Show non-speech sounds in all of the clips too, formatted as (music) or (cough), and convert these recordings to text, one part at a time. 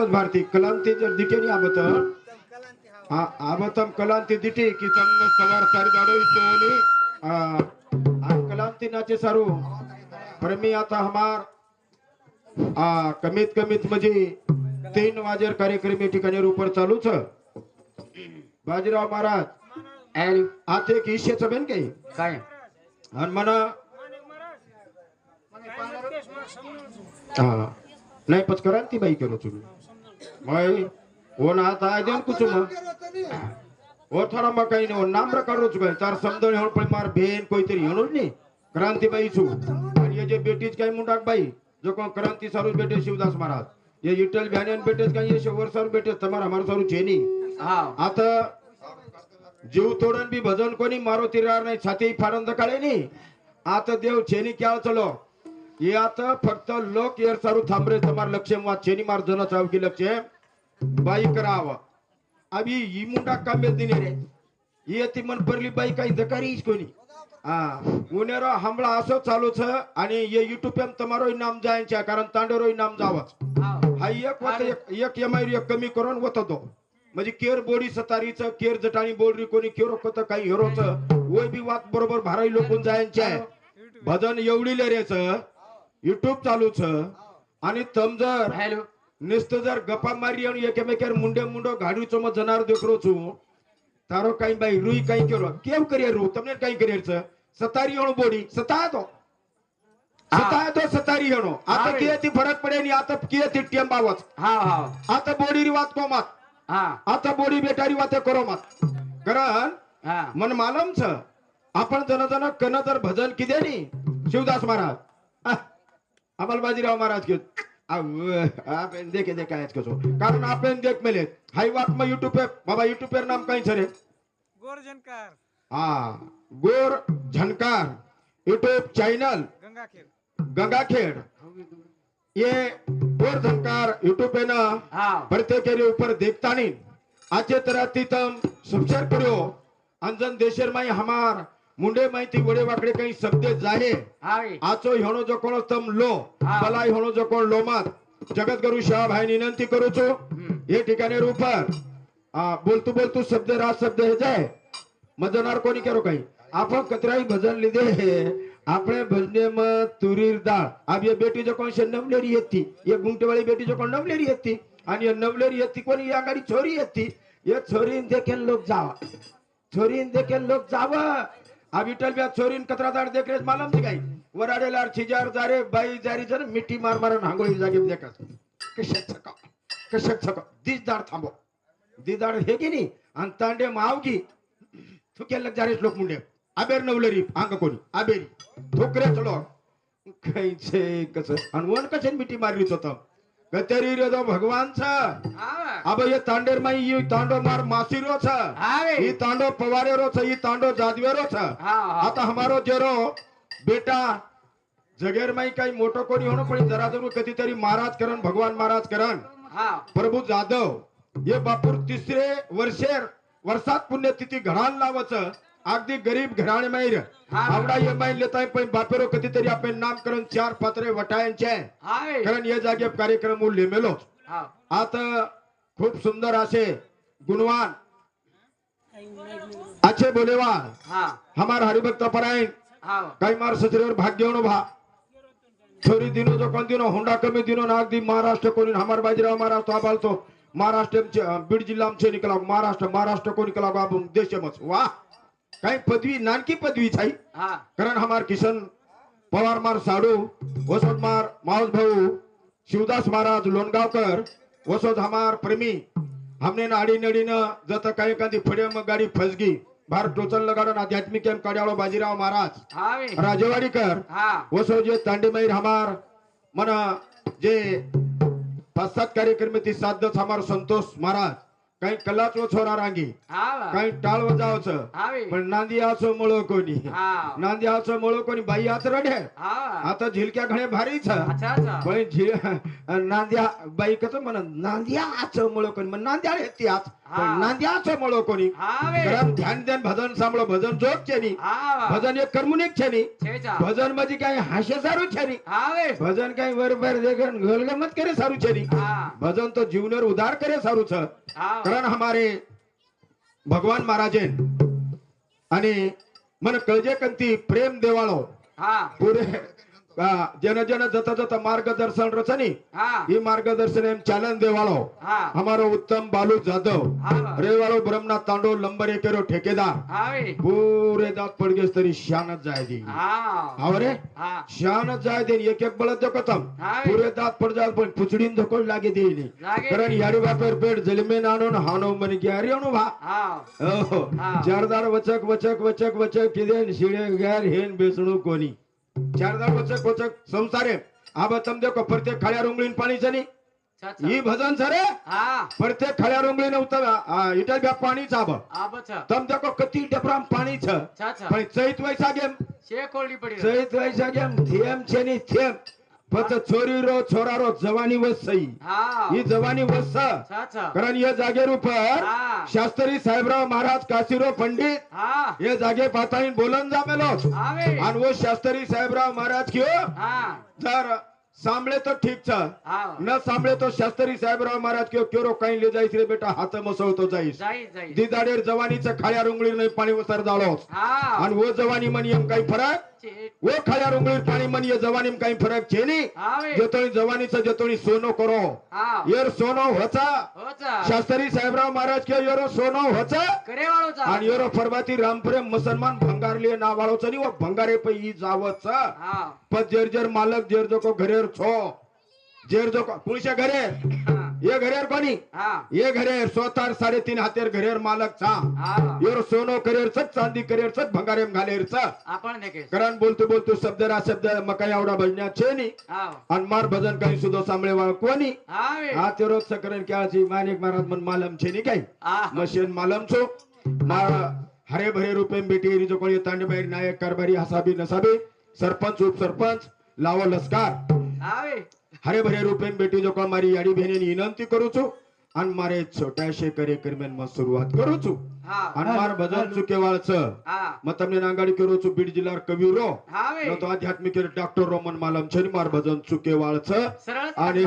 असत भारती कलांती जर दिटे नी आबत हा आबतम कलांती दिटे की तम सवार सारी दाडो सोनी आ कलांती नाचे सारू। परमी आता हमार आ कमीत कमीत म्हणजे तीन वाजेर कार्यक्रम या ठिकाणी रूपर चालूच बाजीराव महाराज आणि आता एक ईशेच बेन काही काय? आणि म्हणा हा नाही पचकरा ती बाई करो तुम्ही। ભાઈ ઓન હાથ આ દે પૂછું માં ઓથારામાં કઈ નહીં નામ રખાડું છું ભાઈ તાર સમજણ હોણ પણ માર બેન કોઈ તરી હોણ ને ક્રાંતિભાઈ છું એ જે બેટી જ કઈ મુંડાક ભાઈ જો કોણ ક્રાંતિ સારું બેટે શિવદાસ મહારાજ એ ઇટલ બહેન બેટે કઈ એ શોર સારું બેટે તમારા મારું સારું છે નહીં હા આ તો જીવ તોડન બી ભજન કોની મારો તિરાર નહીં છાતી ફાડન તો કાઢે નહીં આ તો દેવ છે ની ક્યાં ચલો याच फक्त लोक एर सारू थांबरे समार लक्ष्यम वा छेनी मार धन साव की लक्ष्य बाई कराव. अभी ही मुंडा कामे दिने रे. ही ती मन परली बाई काही धकारी कोणी. हा उनेरो हमला असो चालू छ आणि ये युट्यूब एम तमारो नाम जायच्या कारण तांडोरो नाम जावा. हा एक वत एक एक एमआय एक कमी करून वत तो. म्हणजे केर बोडी सतारीच केर जटाणी बोलरी कोणी केर कत काही हिरोच वय बी वात बरोबर भाराई लोकून जायचे भजन एवढी लेरेच. युट्यूब चालूच आणि तम जर हॅलो नुसतं जर गप्पा मारी आणि एकेमेकर मुंडे मुंडो गाडीचो मग जनार देखरो छु તારો કઈ ભાઈ રૂઈ કઈ કર્યો કેમ કરીએ રૂ તમને કઈ કરીએ છે સતારી હણો બોડી સતા તો સતા તો સતારી હણો આ તો આવે. કિયેથી ફરક પડે ની આ તો કિયેથી ટેમ બાવત हा हा આ તો બોડી રી વાત કો મત हा આ તો બોડી બેટારી વાતે કરો મત कारण हा मन मालम छ आपण जन जन कन तर भजन किदे नी शिवदास महाराज आह, आम्हाला बाजीराव महाराज के आपण देखे देखे आहेत कसो कारण आपण देख मेले हाई वाट मग युट्यूब पे बाबा युट्यूब पे नाम काही छरे गोरजनकार हा गोर झनकार युट्यूब चॅनल गंगाखेड गंगाखेड ये गोर झनकार यूट्यूब पे ना हा प्रत्येक के ऊपर देखता नहीं आचे तरह तीतम करो अंजन देशर माई हमार मुंडे माहिती वडे वाकडे काही शब्द जाहे हाय आचो हेणो जो कोण तम लो हा. बलाई हेणो जो कोण लोमात जगत गुरु शहा भाई विनंती करू छो हे ठिकाणी रूपर आ, बोलतू बोलतू शब्द राज शब्द हे जाय मजनार कोणी करो काही आपण कतराई भजन लिदे हे આપણે ભજને માં તુરીર દાળ આ બે બેટી જો કોણ છે નવલેરી હતી એ ગુંટેવાળી બેટી જો કોણ નવલેરી હતી અને એ નવલેરી હતી કોની એ આગાડી છોરી હતી એ છોરીને દેખેન લોક જાવા છોરીને દેખેન લોક જાવા हा विठ्ठल ब्या चोरीन कचरा दाड देख रेस मालम थी काही वराडे लाड छिजार जारे बाई जारी जर मिठी मार मारून हांगोळी जागेत देखा। कशात छका कशात छका दिस दाड थांबो। दिस दाड हे की नाही? आणि तांडे मावगी थुकेल जारेस लोक मुंडे। आबेर नवलरी हांग कोणी आबेरी थोकरे चलो। कैसे कसं आणि वन कशाने मिठी मारलीच होतं कतरी रे तो भगवान छ। हा। अब ये तांडेर माई ये तांडो मार मासीरो छ। हाय ये तांडो पवारेरो छ ये तांडो जादवेरो छ। हा हा। आता हमारो जेरो बेटा जगेर माई काही मोठं कोणी होणं पण जरा जरूर कधीतरी महाराज करण भगवान महाराज करण। हा। प्रभू जाधव हे बापूर तिसरे वर्षेर वर्षात पुण्यतिथी घडान लावच। अगदी गरीब घराणे माहीर. आवडा ये माहीर लेताय पण बापेरो कधीतरी आपण नामकरण चार पात्रे वटायांचे कारण या जागे कार्यक्रम लेमेलो आता खूप सुंदर असे गुणवान। अच्छे बोलेवान हा। हमार हरिभक्त परायण। काही मार सचरेवर भाग्य भा। छोरी दिनो जो कोण दिनो हुंडा कमी दिनो ना अगदी महाराष्ट्र कोणी हमार बाजीराव महाराष्ट्र आबालतो महाराष्ट्र बीड जिल्हा आमचे निकला महाराष्ट्र महाराष्ट्र को निकला आपण देशमच वा काही पदवी नानकी पदवी छाई हा. कारण हमार किशन पवार मार साडू वसोद मार माऊस भाऊ शिवदास महाराज लोणगावकर वसोद हमार प्रेमी हमने नाडी नडीनं जत काही एखादी फडे मग गाडी फसगी भार टोचन लगाडून आध्यात्मिक एम काड्याळो बाजीराव महाराज राजेवाडीकर वसो जे तांडेमाईर हमार मन जे पाच सात कार्यक्रम ती साधच हमार संतोष महाराज काही कलाच छोरा रांगी हा काही टाळ वजावचं. हावे पण नांदी असो मुळ कोणी. हा. नांदी असो मुळ कोणी बाई आच रडे हा आता झिलक्या घणे भारीच. अच्छा अच्छा. पण झि- नांद्या बाई कसं म्हणत नांद्या आच मुळ कोणी. मग नांद्या ती आज हा. पण नांद्या आच मुळ कोणी. हावे कारण ध्यान ध्यान भजन सांभळ भजन जोग छेनी हा भजन एक कर्मुनिक छेनी छेचा भजन म्हणजे काय हास्य सारू छेनी हावे भजन काही वर बर देखन गलगमत करे सारू छेनी कारण हमारे भगवान महाराजेन आणि मन कळजे कंती प्रेम देवाळो. हा. पुरे आ, जन जन जत जत मार्गदर्शन रचनी हा. ही मार्गदर्शन एम चालन देवाळो हा. हमारो उत्तम बालू जाधव हा. रेवाळो ब्रह्मनाथ तांडो लंबर एकेरो ठेकेदार हावे. पुरे दात पडगेस तरी शानच जाय दी हा आवरे हा. शानच जाय दे एक एक बळत देखतम हावे. पुरे दात पड जात पण पुचडीन धोकड लागे देईली लागे. कारण यारी बापेर पेट जलमेन आणून हानो मन ग्यारी आणू भा. हा. हो हा. चारदार वचक वचक वचक वचक किदेन शिळे गॅर हेन बेसणू कोणी चारदार वचक वचक संसारे आबा तम देखो प्रत्येक खाड्या रुंगळीन पाणी चनी अच्छा ही भजन सरे? हा. प्रत्येक खाड्या रुंगळीन उतर इटल ब्या पाणी चाब आबच तम देखो कती डबराम पाणी छ अच्छा अच्छा पण चैत वैसा गेम फक्त छोरी रो छोरा रो जवानी वस सई. हा जवानी वस कारण या जागेर उपर हा. शास्त्री साहेबराव महाराज काशीराव पंडित हा. हे जागे पाताळीन बोलन जामेलोच हावे आणि वो शास्त्री साहेबराव महाराज क्यों? हा. जर सांभळे तो ठीक छ न सांभळे तो शास्त्री साहेबराव महाराज क्यों? क्योरो काही ले जाईस रे बेटा हात मसवतो जाईस. जाई जाई दिदाडेर जवानीचं खाड्या रुंगळीर नाही पाणी उतर जाळोस. आणि वो जवानी म्हणी एम काही फरक वो खाड्या रुंगळीर पाणी म्हणी ये जवानी काही फरक छे नी हावे जतोणी जवानीचं जतोणी सोनो करो। येर सोनो होचा। शास्त्री साहेबराव महाराज क्यों येरो सोनो होचा। करे वाळूचा आणि योरो फरबाती रामप्रेम मुसलमान भंगारले ना वाळोच नी व भंगारे पै ई जावच हा। पण जेर जेर मालक जेर जोको घरेर छो। जेर जोको कुणशे घरे हा। ये घरेर कोणी ये घरेर स्वतः साडेतीन हातेर घरेर मालक हा. योर सोनो करेर चत चांदी करेर चत भंगारेम घालेर च. आपण कारण बोलतो बोलतो शब्द रा शब्द मका आवडा भजन्या छे नी हा. आणि मार भजन काही सुद्धा सांभळे वाळ कोणी. हा ते रोज सकरण क्याची मानिक महाराज मन मालम छे नी काही मशीन मालम छो. हरे भरे रूपे बेटी जो कोणी तांडबाई नायक कारभारी हसाबी नसाबी. सरपंच उपसरपंच लावो लस्कार. हावे हरे भरे रूपे बेटी जो कोण मारी याडी बहिणीने विनंती करू छू आणि मारे छोट्याशे कार्यक्रम मग सुरुवात करू અનમાર ભજન ચુકેવાળ છે મ તમને નાંગાડી કરો છું બીડ જિલ્લા કવિરો ન તો આધ્યાત્મિક ડોક્ટર રોમન માલમ છે માર ભજન ચુકેવાળ છે અને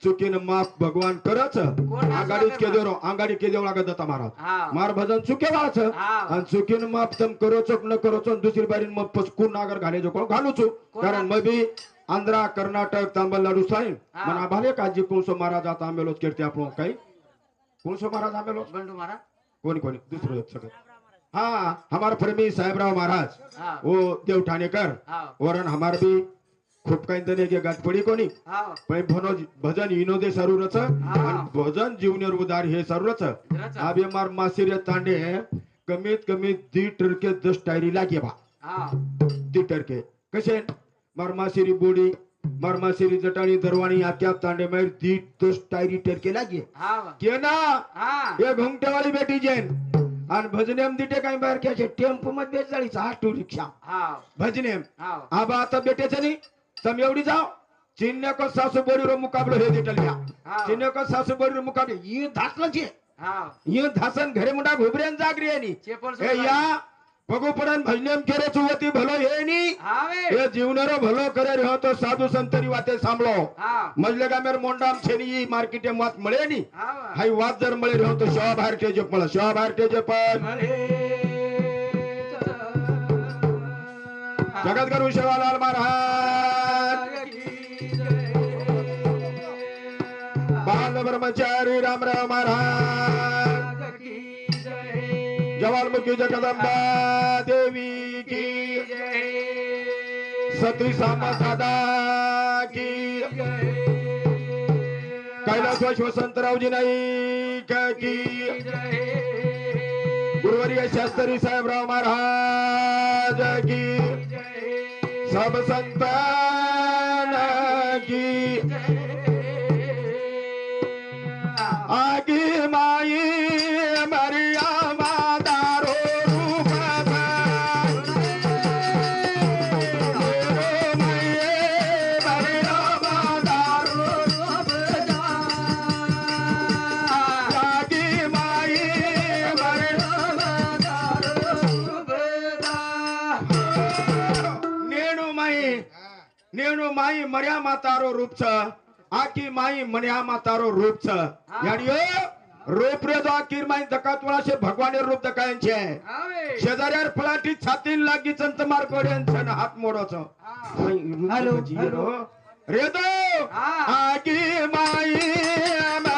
ચૂકીને માફ ભગવાન કરે છે આંગાડી જ કેજો આંગાડી કેજો લાગે દત્તા મહારાજ માર ભજન ચુકેવાળ છે અને ચૂકીને માફ તમ કરો છો ન કરો છો દુસરી બારી મગ પસકુર નાગર ઘાલે જો કોણ ઘાલું છું कारण मग बी आंध्रा कर्नाटक तामिळनाडू साहेब मना भाले काजी कुळसो महाराज आता आंबेलोच करते आपण काही कुळसो महाराज आंबेलोच बंडू महाराज कोणी कोणी? दुसरं सगळं. हा हमारा प्रेमी साहेबराव महाराज. हा. ओ देव ठाणेकर. हा. वरण हमार बी खूप काही तरी एक गाठ पडी कोणी. हा. पण भनो भजन इनोदे सारूरच. आणि भजन जीवनेर उदार हे सारूरच. आबे मार मासिरे तांडे कमीत कमी दी टरके दस टायरी लागे बा. हा. दी टरके. कसे? मार मासिरी बोडी मार मासिरी जटाणी दरवाणी आख्या तांडे मार दी दस टायरी टरके लागे हा. के ना? हा. घुमटेवाली बेटी जेन. आणि भजनेम दिटे काही बाहेर घ्यायचे टेम्पो मध्ये बेचाळीस ऑटो रिक्षा. भजनेम हा. आबा आता बेटेच नहीं. तुम एवढी जाओ चिन्ह को सासू बोरी रो मुकाबलो हे दिटल हा. चिन्ह को सासू बोरी रो मुकाबले? ये धासलं छे ये धासन घरे मुंडा घुबरेन जागरी या. भगू पडन भजनेम केरे चुवती भलो हे नी हावे। हे जीवनरो भलो करे रे हो तो साधू संतरी वाते सांभळो हा मजले गामेर मोंडाम छेनी ई मार्केटे मात मळे नी। हा हाई वात जर मळे रे हो तो शवा बाहेर टेजे पळ शवा बाहेर टेजे पण जगत गुरु शिवालाल जवालमुखी जगदंबा देवी की। सती सामा सादा की। कैलास वसंतरावजी नाईक की। गुरुवर्य शास्त्री साहेबराव महाराज की। सब संतान की। मर्या मातारो रूप छ आकी माई मर्या मातारो रूप छ यानी रूप रे दो आकीर माई दकात वाला से भगवान रूप दकायन छे शेजारियार फलाटी छातीन लागी चंत मार करियन छन हात मोड़ो छो हेलो हेलो रे दो आकी माई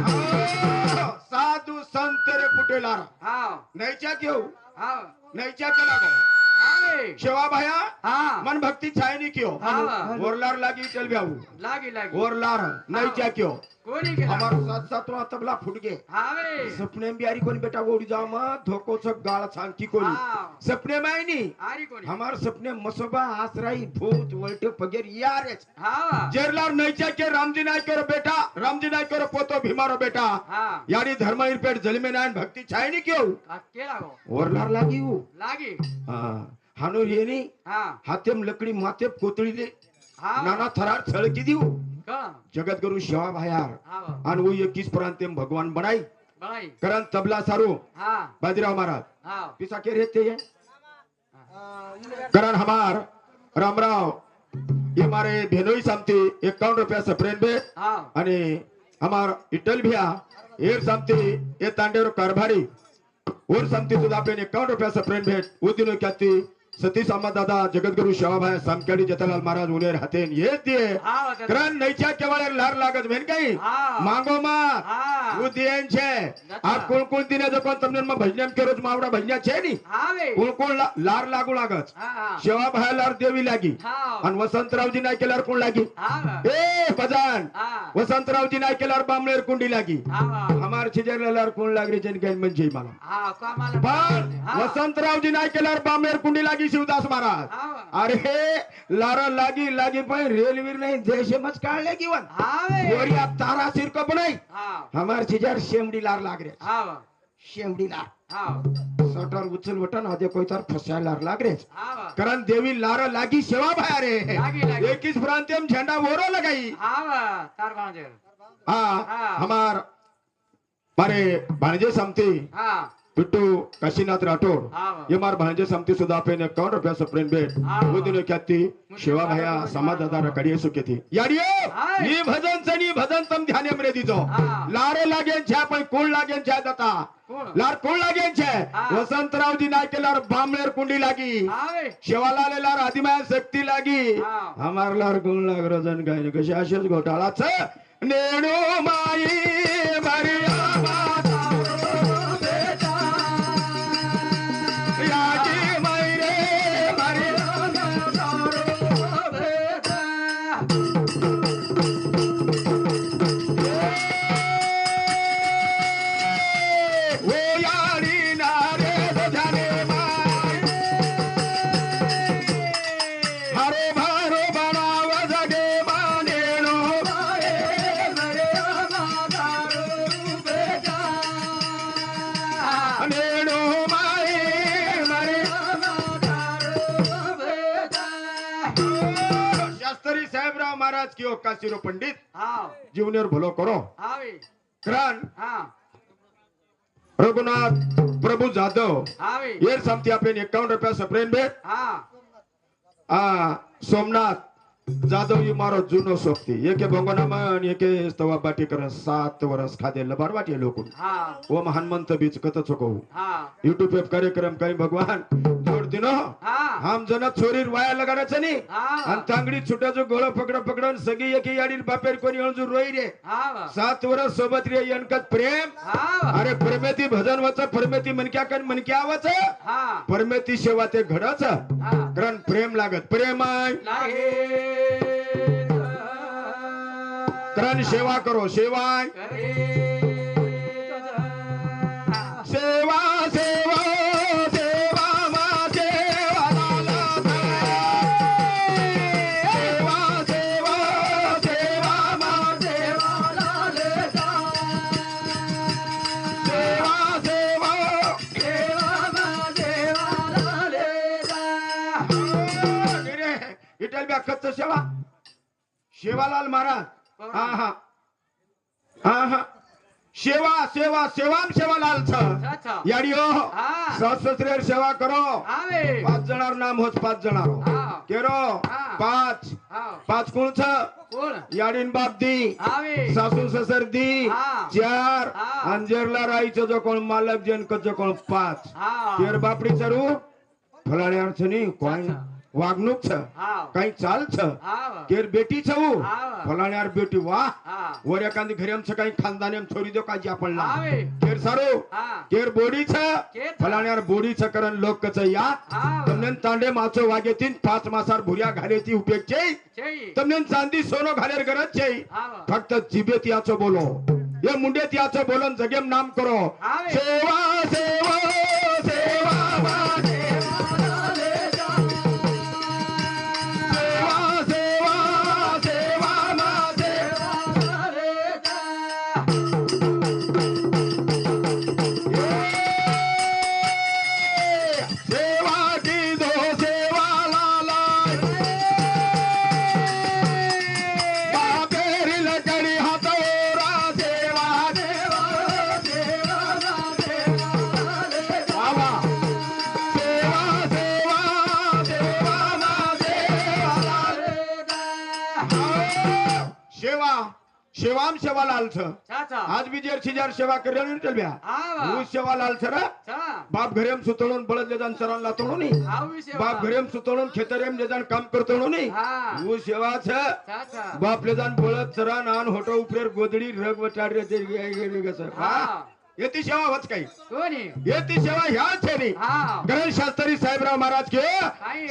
साधू संत रे कुठे लारा नैच्या घेऊ. नैच्या केला काय शेवा भाया मन भक्ती छायनी क्यों. वरलार लागी चल भ्याऊ लागी लागी. वरलार नैच्या क्यों. तबला फुट सपने में यारी कोनी बेटा गाल कोनी सपने में आसराई पगेर यार के रामजी नाय करो बेटा. रामजी नाय करो पोतो भीमारो बेटा. हां. धर्म पेट जल नायन भक्ति छाई नी क्यों? के लागो. और लार लागी. वो लागी लकड़ी माथे कोतड़ी दे. नाना थरार छळकी दी जगत गुरु श्याम भायार आणि वो इक्कीस प्रांतिम भगवान बनाई. कारण तबला सारू. बाजीराव महाराज. पिसा के रहते हैं. कारण हमार. रामराव. ये हमारे भेनोई सामती. इक्यावन रुपया सप्रेन बे आणि हमार इटल भिया. एर सामती. ये तांडेवर कारभारी. और सामती सुद्धा आपल्याला इक्यावन रुपया सप्रेन भेट. उदिनो क्या सतीश दादा जगद्गुरु शेवाभाया सामखेडी जतालाल महाराज उनेर हातेन येत दे कारण नैच्या केवळ एक लार लागत मेन काही मांगो मा उदियन छे आ कोण कोण दिने जो कोण तमने मा भजनम के रोज मावडा भजन्या छे नी कोण कोण लार लागू लागत? शेवाभाया लार देवी लागी. आणि वसंतरावजी नाही केल्यावर कोण लागी? ए भजन वसंतरावजी नाही केल्यावर बामळेर कुंडी लागी. हा बारशी कोण लागरीचे काही म्हणजे मला? पण वसंतरावजी नाही केल्यावर बामेर कुंडी लागी शिवदास महाराज. अरे लारा लागी लागी पण रेल्वे नाही जयशेमच काढले किवन गोरिया तारा सिरक पण नाही. हमार शिजार शेमडी लार लागरे. शेमडी लार. सटर उचल वटन हजे कोयतार फसायला लागले कारण देवी लार लागी सेवा भाया रे एकीच प्रांतीय झेंडा वरो लगाई. हा. हमार मारे भाणजे समती હા पिट्टू काशीनाथ राठोड હા ये मार भाणजे समती सुद्धा आपण एकावन्न रुपया सप्रेम भेट हाँ। वो दिनो ख्याती शिवा भया समाज दादा रकडी सुखे थी याडियो हाय। ही भजन सनी भजन तम ध्यान मरे दीजो हाँ। लारे लागेन छे पण कोण लागेन छे दाता કોણ लार कोण लागेन छे हाँ। वसंतरावजी नाय केल्यावर बांबळेर कुंडी लागी આવે शेवाला लार आदिमाया शक्ती लागी हाँ। हमार लार गुण लाग रजन काय नाही कशी असेच घोटाळाच नेणू माई मरिया की काशीरो पंडित. जीवनेर भलो करो. कारण रघुनाथ प्रभु जाधव. येर सामती आपण एकावन्न रुपया सप्रेन भेट. आ सोमनाथ जाधव ही मारो जुनो सोबती. एके भंगोनामन एके स्तवा बाटी कर सात वर्ष खादे लबार वाटी लोक हा. ओम हनुमंत बीच कत चुकवू युट्यूब पे कार्यक्रम काही भगवान. हा. हम जन चोरी वाया लगाडायचं नाही आणि तांगडी छुट्याचं गोळ पकड पकडून सगळी एके याडी बापेर कोणी अळजू रोई रे. हा. सात वर्ष सोबत रे यनकत प्रेम. हा. अरे परमेती भजन वाच परमेती मनक्या कन मनक्या वाच. हा. परमेती सेवा ते घडच. कारण प्रेम लागत. प्रेम आहे कारण सेवा. करे सेवा विठ्ठल बी अख्खच सेवा. शेवालाल महाराज. हा हा. हा हा. सेवा सेवा सेवाम सेवालाल छ अच्छा. याडी हो. हा सहस्रेर सेवा करो. पाच जणार नाम होत पाच जणार. केरो. पाच. पाच कोण? छ याडीन बाप दी सासू ससर दी हा. चार. अंजेरला राईचं जो कोण मालक जन कच कोण पाच केर बापडी चरू. फलाणी अडचणी कोण? वागणूक च काही चाल चर बेटी च फलाण्यार बेटी वा वर एखादी घरी आमचं काही खानदानी छोरी देऊ काय आपण केर सारो. केर बोडी च फला करण लोक कस या. तमन तांडे माच वागे तीन पाच मासार भुर्या घाले ती उपयोग तमन चांदी सोनं घालेर गरज फक्त जिबेत याच बोलो. या मुंडेत याच बोलन जगेम नाम करो. सेवा सेवा. लाल छ आज भी जर छिजार सेवा कर चल बिया हूँ सेवा लाल छरा बाप घरेम सुतळून बळद लेजान चरण लातोणो नी बाप घरेम सुतळून खेतरेम लेजान काम करतोणो नी हूँ. सेवा छ बाप लेजान बळद चरण आन होटो उपरेर गोदडी रग वटार रे जे गस हा. येती सेवा होत काही. येती सेवा ह्या छेनी गणेश शास्त्री साहेबराव महाराज के.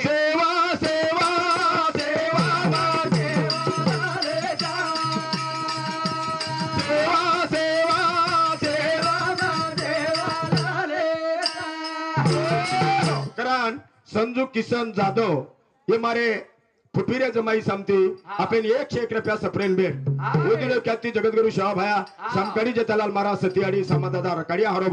सेवा सेवा सेवा. सेवा करण संजू किसन जाधव ये मारे फुटवीरे जमाई समती हा. आपण एक रुपया सप्रेन भेट हा. ख्याती जगद्गुरु शाह भाया हा. समकडी जे तलाल मारा सतीआडी समादादा रकाडिया हरो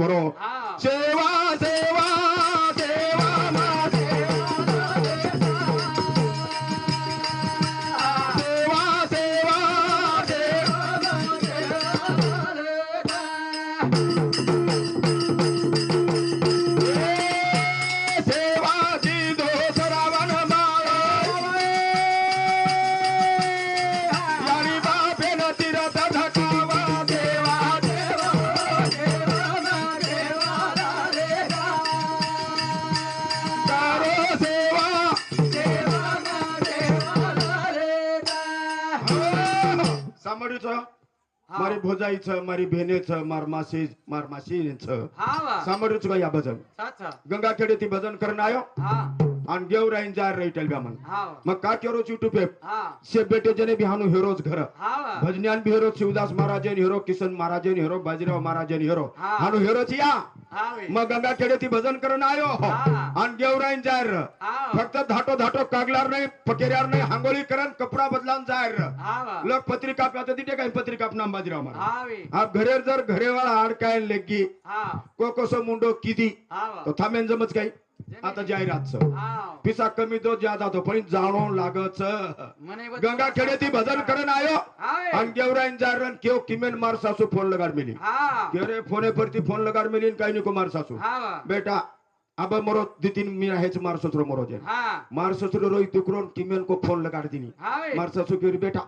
भोजाईचं मारी भेनेचं मार मासी मार माशीचं सामोरच या भजन. गंगा खेडे ती भजन करणं आयो. आणि गेव राहीन जा रईटेल बा मन मग का केरोच युट्यूब पे से बेटे जने बिहानू हेरोज घर. भजन्यान भी हेरो शिवदास महाराजन हेरो किशन महाराजन हेरो बाजीराव महाराजन हेरो. हानू हेरोच या. मग गंगा खेडेती भजन करून आयो. आणि गेवराईन जार हाव फक्त धाटो धाटो कागलार नाही पकेऱ्यावर नाही हांगोळी करण कपडा बदलान जायर. हावा लोक पत्रिका प्यात तिथे काही पत्रिका नाम बाजीराव आप घरेर जर घरेवाळा आड काय लेगी को कसो मुंडो किदी. हावा तो थांबेन जमच काही आता जाहिरात पिसा कमी तो ज्यादा तो पण जाणून लागत गंगा खेडे ती भजन करण आयो. आणि गेवराईन जारण केव किमेन मार सासू फोन लगार मिली गेवरे फोने परती फोन लगाड मिली काही नको मार सासू. बेटा अबे मरो दिन मेरा हेच मार ससुर मरो जे मार ससुर रोई दुकरोन किमेन को फोन लगाड दिनी. मार ससुर के बेटा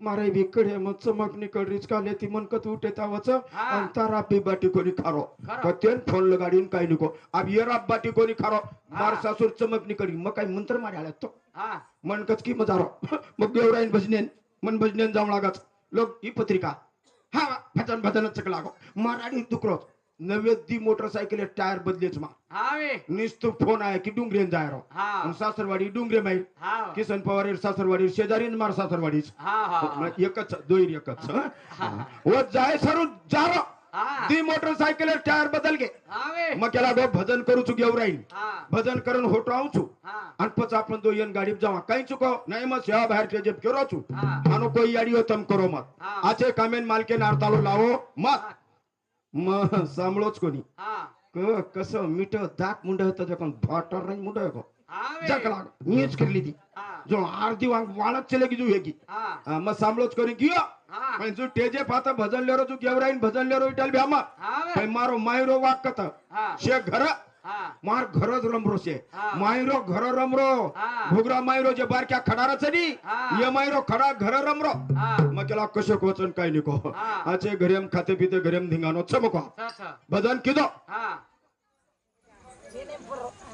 मारे बी कडे मग चमक निकड का लेती मन कत उठे तावच हा. आणि तारा बी बाटी कोणी खारो. कतेन फोन लगाडीन काही नको. अब येरा बाटी कोणी खारो. मार सासूर चमक निकडी मग काही मंत्र मारे आल्या तो. હા मन कच की मजारो. (laughs) मग देवराईन भजनेन मन भजनेन जाऊ लागाच. लोक ही पत्रिका. हा भजन भजनच लागो. मराठी तुकरो नव्वदी मोटरसायकल टायर बदलेच मा निस्त फोन आहे की डुंगरेन जाय राव. सासरवाडी डुंगरे माहीत. किसन पवार सासरवाडी शेजारी मार सासरवाडीच. एकच दोन एकच व हो, जाय सरू जा ती मोटरसायकल टायर बदल घे. मग त्याला डो भजन करूच घेऊ राहील भजन करून होटो आवचू. आणि पच आपण दो येन गाडीत जावा. काही चुको नाही मग सेवा बाहेर जेब करू आणि कोई याडी होतम करो मत आचे कामेन मालके नारतालो लावो. मग. मग सांभळोच कोणी. कस मिठ दाक मुंड होत जखन भाटर रंग मुंड हो जकला मीच करली ती. जो आरती वांग वाळत चले की जो हे की. मग सांभळोच कोणी गियो जो टेजे पाता भजन लेरो जो गेवराईन भजन लेरो इटल भ्यामा पण मारो मायरो वाक कथ. शे घर मारो मायरो वाक कत હા शे घर હા मार घरच रमरो शे हा. मायरो घर रमरो हा. घुगरा मायरो जे बारक्या खडारच नी हा. ये मायरो खडा घर रमरो હા मग केला कशो कोचन काय निको हा. आचे घरेम खाते पिते घरेम धिंगानो चमको છ છ भजन किदो હા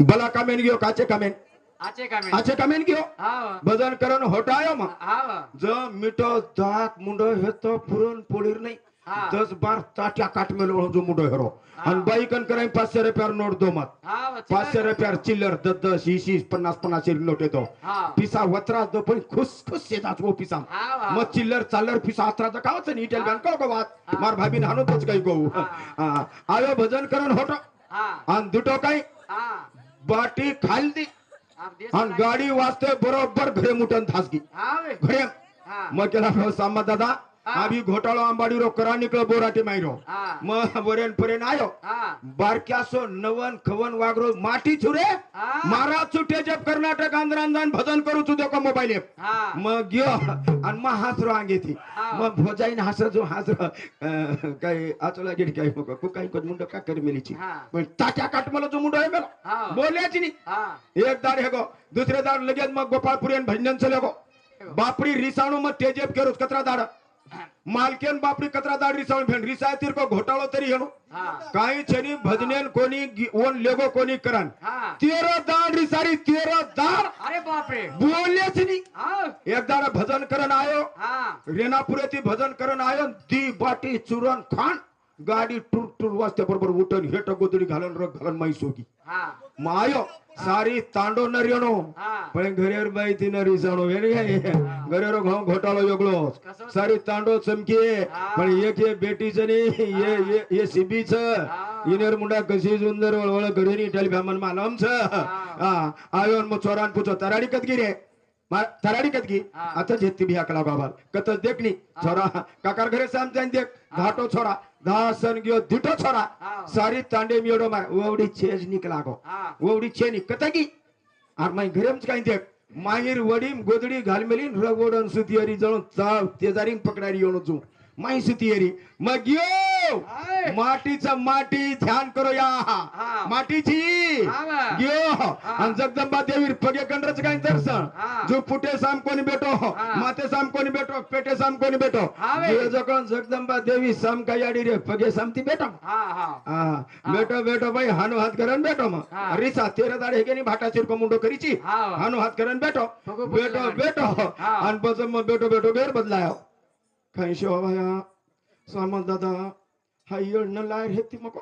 भला कामेन गयो काचे कामेन આચે કામે आचे कामेन गयो હા भजन करण होटायो मग હા ज मिठो दाक मुंड हेतो पुरण पोळीर नाही हा. दस बार टाटा काट में जो मुडो हेरो. अन बाई कन करे पाचशे सौ रुपया नोट दो मत. पाचशे सौ रुपया चिल्लर दस दस ईसी पन्नास पन्नास नोटे दो पिसा वतरा दो पण खुश खुश से जाच वो. पिसा मग चिल्लर चालर पिसा आत्रा तर कावच नाही इटेल गण को बात मार भाभी नानोतच काही गो आवे भजन करण होटो. अन दुटो काही बाटी खाली अन गाडी वास्ते बरोबर घरे मुठन थासगी. घरे. मग केला सांबा दादा आम्ही घोटाळो आंबाडीरो करा निकळ बोराटे माहिरो मग वरेन परेन आयो. बारक्यासो नवन खवन वागरो माटी छुरे? मारा चुटे जप कर्नाटक आंध्रान भजन करू तू देखो मोबाईल मग यो आणि मग हासरो आंगेती मग भोजाईन हासर जो हासर काही आचोला गेट काय मग कु काही कोण मुंड का करी मिलीची. पण ताट्या काट मला जो मुंड आहे मला. बोलण्याची नाही एक दार हे गो दुसरे दार लगेच मग गोपाळपुरी भजन भंजन चले गो. बापरी रिसाणू मग तेजेप करूच कचरा दाडा. मालकेन बापडी कचरा दाड रिसावून फेन रिसाय तिरको घोटाळो तरी हेणू काही छनी भजनेन कोणी ओन लेगो कोणी करन. तेरा दाड रिसारी तेरा दाड अरे बापरे. बोलले छनी एक दाड भजन करण आयो. रेनापुरे ती भजन करण आयो. दी बाटी चुरन खान गाडी टूर टूर वाजते बरोबर उठन हेट गोदडी घालन रग घालन माई सोगी. मायो सारी तांडो नरियनो. पण घरेर बाई ती नरी जाणो घरेरो घाव घोटाळो वेगळो? सारी तांडो चमके. हा. पण एक हे बेटीच नाही ये ये- ये सिबीच. हा. इनेर मुंडा कशी सुंदर वळवळ घरी नी टल भ्यामन मालमच हा. आयोन मग चोरान पुछो तराडी कदगी रे. कदगी हा. आता जेती भिया कला बाबा कतच देखनी छोरा काकार घरे जाईन देख. घाटो छोरा धासन गयो दिटो छोरा. सारी तांडे मियोडो मार ओवडी चेज निकला गो હા ओवडी छेनी कतगी। आणि माई घरेच काही देख। माहीर वडीम गोदडी घालमेलीन रगोडन सुतियरी जळून चाव तेजारीन पकडारी येऊन जू। माई सुतियरी मग यो. माटीचं माटी ध्यान करो या हा. माटीची. गयो आणि जगदंबा देवी पगे कंड्रच काही दर्शन. जो पुटे साम कोणी बेटो हा. माते साम कोणी बेटो पेटे साम कोणी बेटो. जे जगन जगदंबा देवी साम काही आडी रे पगे सामती बेटो हा बेटो बेटो भाई हानो हात करन बेटो मग. रिसा तेरा दाड हे गेली भाटा चिरको मुंडो करीची. हानो हात करन बेटो फुगो बेटो. बेटो. आणि बस मग बेटो बेटो बेर बदलायो खायशो भाया सामा दादा हाई न लायर हेती मको.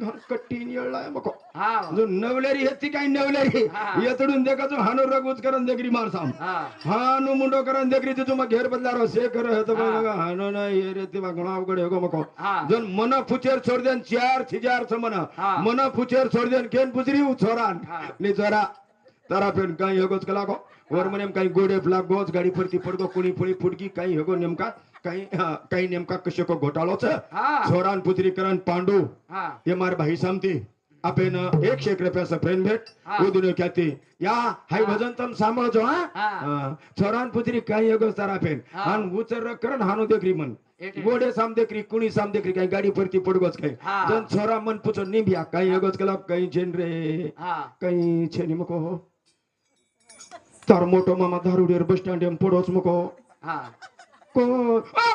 कट्टी कट्टीन येळलाय मको. हाव. जो नवलेरी हेती काही नवलेरी? हा. येतडून देखा जो हानु रगूज करन देखरी मार साम हा. हानू मुंडो करन देखरी तुझं मग घेर बदलारो से कर हे तो हा. हानो नाही हे रेती ते वागणं अवघड हे हो मको. जन मन फुचेर छोड़ देन चार छिजार छ मन. मन फुचेर छोड़ देन केन पुजरी छोरान हा. नि छोरा तारा फेन काही हे गोच वरमो नेमका गोडे ब्लॅक गोज गाडी परती पडगो कुणी फुळी फुटकी काही हेगो नेमका काही काही नेमका कशे को घोटाळोच? छोरान पुत्रीकरण पांडू हे. मार भाई सामती. आपण एकशे एक रुपयाचा फ्रेंड भेट. उदून ख्याती या हाय भजन तम सांभाळजो हा? छोरान पुत्री काही अगो सारा फेन आणि उचर करण हानो देखरी मन. गोडे साम देखरी कुणी साम देखरी काही गाडी परती पडगोच काही. जन छोरा मन पुचो निभ्या काही अगोच केला काही झेंड रे. काही छे निमको मोठो मामा दारुडेर बस स्टँड एम पडोच मको हा को आ!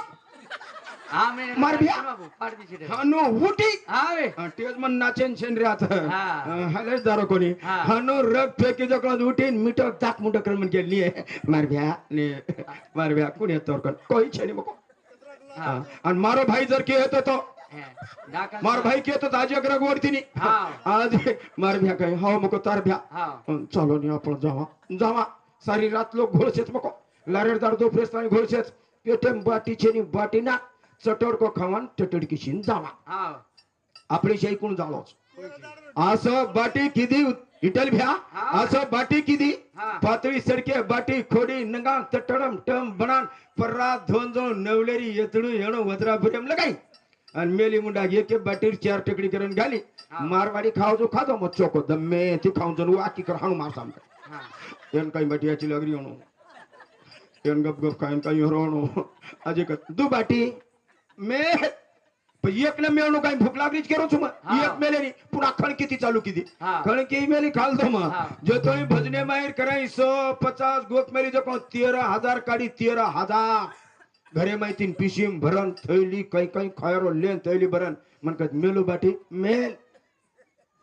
हा मी मार बिया. बाबू पाड दिशी रे. हानो उठी हा वे तेच मन नाचेन शेन रे आता हा. हालेच दारो कोणी हा. हानो रग फेकी उठीन गेली मार भ्या ने मार कोणी कोण कोई छेनी मको हा आणि मारो भाई जर के येतो तो हे. मार भाई के येतो आज एक रग वरती हा. आज मार भ्या काय हाव मको तार भ्या हा चालो नी आपण जावा जावा सारी रात लोक घोळशेच मको लारेर दार दो फ्रेस्तानी घोळशेच पेटेम बाटी छेनी बाटी ना. चटडको खावान टटडकीशीन जावा. हा आपली शाही कोण जालोच असं बाटी किदी इटल भ्या. असं बाटी किदी. पातळी सडके बाटी खोडी नंगा तटडम टम बनान पर्रा धोन जो नवलेरी येतडू येणो वद्रा बुरेम लगाई. आणि मेली मुंडा एक बाटीर चार टकडी करून घाली. मारवाडी खाव जो खातो मग चोको दम्मे ती खाऊन जो वाकी कर हाणू मार सामका एन એમ કઈ મઢિયાથી લગરીઓનું એમ गप ગપ ખાઈને કઈ હરવાનું આજે दू बाटी મેં एक ना मेळणू काय भूक लागलीच केरो छु एक मेलेनी पुन्हा खणकिती चालू किती खणकी मेली खाल तो मग जो तुम्ही भजने माहेर करायस पचास गोत मेली जो तेरा हजार काढी तेरा हजार घरे माहिती पिशीम भरण थैली काही काही खायरो लेन थैली भरण म्हणतात मेलो बाटी मेल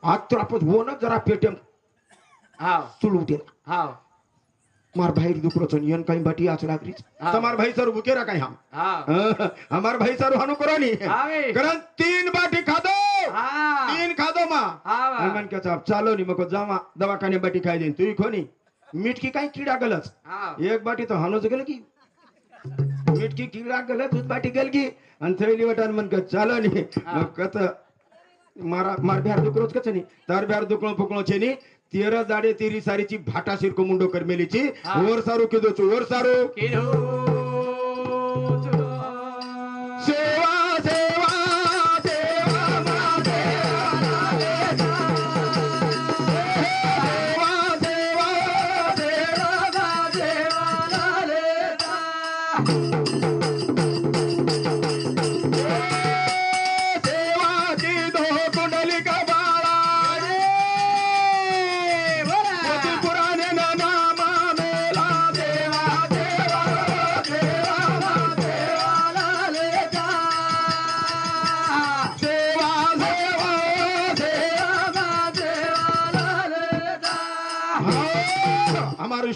हात तर आपण हो ना जरा पेटीएम हा चुल उठेल हा मार भाई दुकरो छन यन कहीं बाटी आच लागरीच हाँ। तमार भाई सर भूखे रखा हम. हा हाँ, हमार भाई सर हनु करो नी हाँ बे। करन तीन बाटी खा दो हा तीन खा दो हाँ चालो नी मको जावा. दवाखाने बाटी खाई देन तू खोनी. मीठ की काही कीड़ा गलत. हा एक बाटी तो हानो गेल की मीठ की कीड़ा गलत उस बाटी गेल की थैली वटान मन का चालो नी. हाँ। मग कत तार जाडे तेरी सारीची भाटा शिरको मुंडो कर मेलीची हाँ। वर सारू किदो छु वर सारू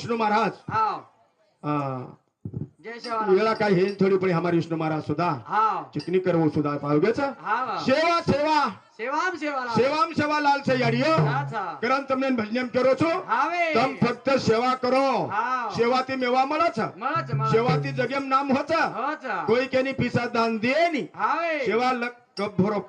विष्णु महाराज. हाँ वेळा काय हे थोडी पण हमारे विष्णु महाराज सुद्धा. चिकनी करवो सुद्धा पाहुगेच सेवा सेवा. सेवाम सेवा लाल से याडियो. करन तुमने भजनम करो छो तम फक्त सेवा करो. सेवाती मेवा मळच. सेवाती जगेम नाम होच. कोई केनी पिसा दान देनी सेवा लक कब भरो.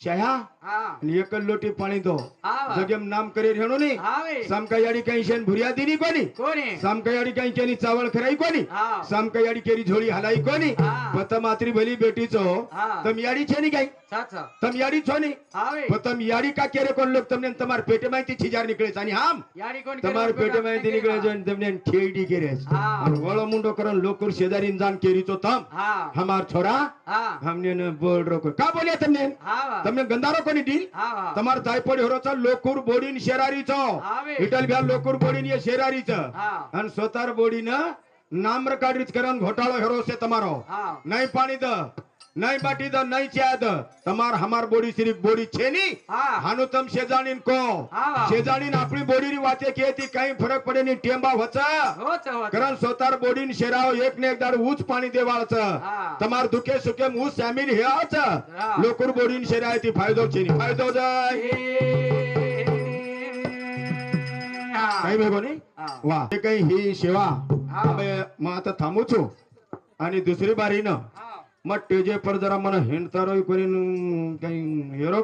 छया કોઈ કેની પીસા દાન દે ની હાવે સેવા લક કપ ભરો ચાયા હા અને એક જ લોટી પાણી દો હા બા. જગ્યામ નામ કરી રહેણું ની હાવે સામકૈયાડી કઈ છે ભુરિયા દીની કોની કોને સામકૈયાડી કઈ કેની ચાવળ ખરાઈ કોની હા સામકૈયાડી કેરી ઝોળી હલાઈ કોની હા. પતમ આતરી ભલી બેટી છો હા. તમ યાડી છે ની કઈ સાચા તમ યાડી છો ની હાવે પણ તમે યારી કા ક્યારે કોણ લોક તમને તમારા પેટમાંથી છીજાર નીકળે છે અને આમ યારી કોણ તમારા પેટમાંથી નીકળે છે અને તમને ઠેડી કરે છે હા. અને વળો મુંડો કરો ને લોકો શેદારી જાન કેરી તો તમ હા હમાર છોરા હા હમને ને બોલ રોકો કા બોલ્યા તમને હા બા. તમને ગંધારો કોની ડીલ હા બા. તમાર તાયપોડી હોરો છો લોકુર બોડી ની શેરારી છો આવે. ઇટલ બ્યા લોકુર બોડી ની એ શેરારી છે હા અને સોતાર બોડી ને નામ રકાડી જ કરવાનો ઘોટાળો હેરો છે તમારો હા નહીં પાણી દ નહીં બાટી દો નહીં ચાદ તમાર હમાર બોડી શ્રી બોડી છે ની હાનો તમ શેજાણીન કો શેજાણીન આપણી બોડી ની વાતે કેતી કઈ ફરક પડે ની ટેમ્બા વચા કરણ સોતાર બોડી ની શેરાવ એક ને એક દાડ ઉચ પાણી દેવાળ છે તમાર દુખે સુખે હું સામીર હે આવ છે લોકોર બોડી ની શેરાય થી ફાયદો છે ની ફાયદો જાય કઈ ભેગો ની વાહ કઈ હી સેવા હવે હું તો થામું છું અને દુસરી બારી ન હા मग टेजे पर जरा मला हिंडता रोई कोणी काही हेरो